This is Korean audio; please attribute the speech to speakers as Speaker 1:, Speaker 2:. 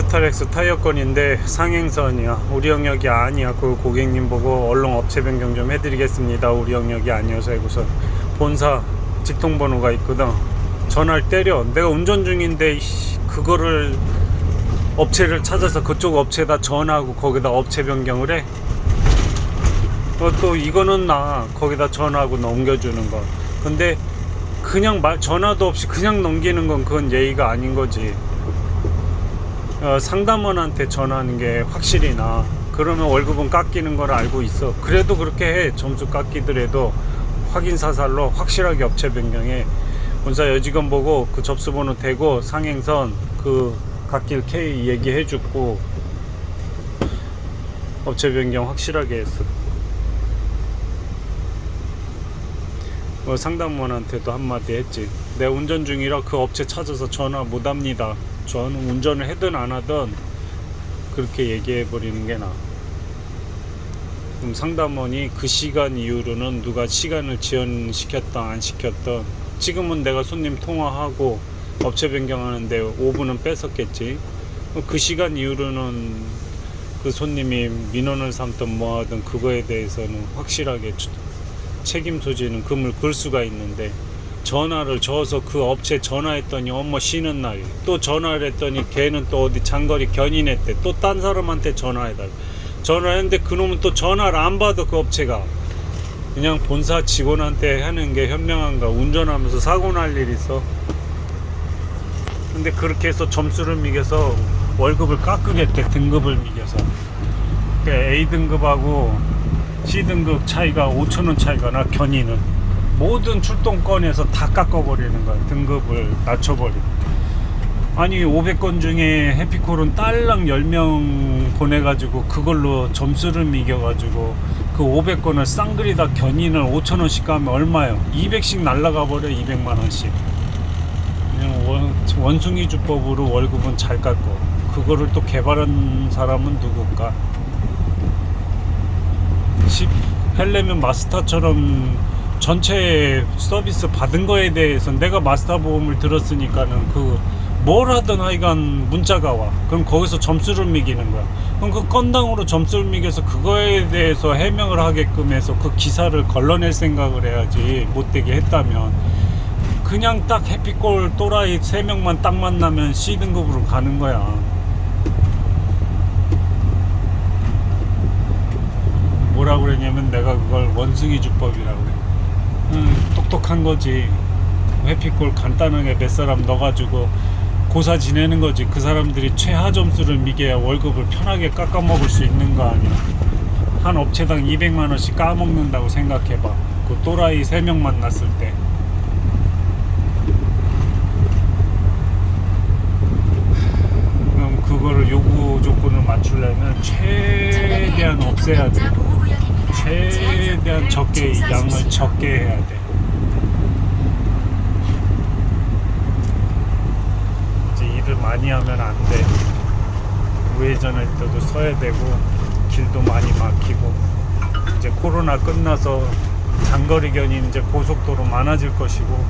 Speaker 1: 스타렉스 타이어건인데 상행선이야. 우리 영역이 아니야. 그 고객님 보고 얼른 업체 변경 좀 해드리겠습니다. 우리 영역이 아니어서 해고서 본사 직통번호가 있거든. 전화를 때려. 내가 운전 중인데 그거를 업체를 찾아서 그쪽 업체에다 전화하고 거기다 업체 변경을 해? 어, 또 이거는 나 거기다 전화하고 넘겨주는 거. 근데 그냥 말 전화도 없이 그냥 넘기는 건 그건 예의가 아닌 거지 어, 상담원한테 전화하는 게 확실히 나. 그러면 월급은 깎이는 걸 알고 있어. 그래도 그렇게 해. 점수 깎이더라도 확인 사살로 확실하게 업체 변경해. 본사 여직원 보고 그 접수번호 대고 상행선 그 갓길 K 얘기해 주고 업체 변경 확실하게 했어. 뭐 상담원한테도 한마디 했지. 내 운전 중이라 그 업체 찾아서 전화 못 합니다. 저는 운전을 하든 안 하든 그렇게 얘기해 버리는 게 나아. 그럼 상담원이 그 시간 이후로는 누가 시간을 지연시켰던 안 시켰던 지금은 내가 손님 통화하고 업체 변경하는데 5분은 뺏었겠지. 그 시간 이후로는 그 손님이 민원을 삼든 뭐 하든 그거에 대해서는 확실하게 추- 책임 소지는 금을 걸 수가 있는데 전화를 줘서 그 업체 전화했더니 엄마 쉬는 날이. 또 전화를 했더니 걔는 또 어디 장거리 견인했대. 또 딴 사람한테 전화해달라 전화했는데 그놈은 또 전화를 안 받아 그 업체가. 그냥 본사 직원한테 하는 게 현명한가 운전하면서 사고 날 일 있어. 근데 그렇게 해서 점수를 매겨서 월급을 깎으겠대 등급을 매겨서. 그러니까 A등급하고 C등급 차이가 5천원 차이가 나 견인은 모든 출동권에서 다 깎아버리는 거야 등급을 낮춰버리고. 아니 500건 중에 해피콜은 딸랑 10명 보내가지고 그걸로 점수를 매겨가지고 그 500건을 쌍그리다 견인을 5천원씩 가면 얼마요? 200씩 날라가 버려 200만원씩. 그냥 원, 원숭이 주법으로 월급은 잘 깎고. 그거를 또 개발한 사람은 누굴까? 십 헬레면 마스터처럼 전체 서비스 받은 거에 대해서 내가 마스터 보험을 들었으니까는 그 뭘 하든 하여간 문자가 와. 그럼 거기서 점수를 매기는 거야. 그럼 그 건당으로 점수를 매겨서 그거에 대해서 해명을 하게끔 해서 그 기사를 걸러낼 생각을 해야지 못되게 했다면 그냥 딱 해피골 또라이 3명만 딱 만나면 C등급으로 가는 거야. 뭐라 그랬냐면 내가 그걸 원숭이 주법이라고 그래. 음, 똑똑한 거지. 회피골 간단하게 몇 사람 넣어가지고 고사 지내는 거지. 그 사람들이 최하 점수를 미겨야 월급을 편하게 깎아 먹을 수 있는 거 아니야. 한 업체당 200만 원씩 까먹는다고 생각해봐. 그 또라이 3명 만났을 때. 그럼 그거를 요구 조건을 맞추려면 최대한 없애야 돼. 최대한 적게 양을 적게 해야 돼. 이제 일을 많이 하면 안 돼. 우회전할 때도 서야 되고 길도 많이 막히고 이제 코로나 끝나서 장거리 견인 이제 고속도로 많아질 것이고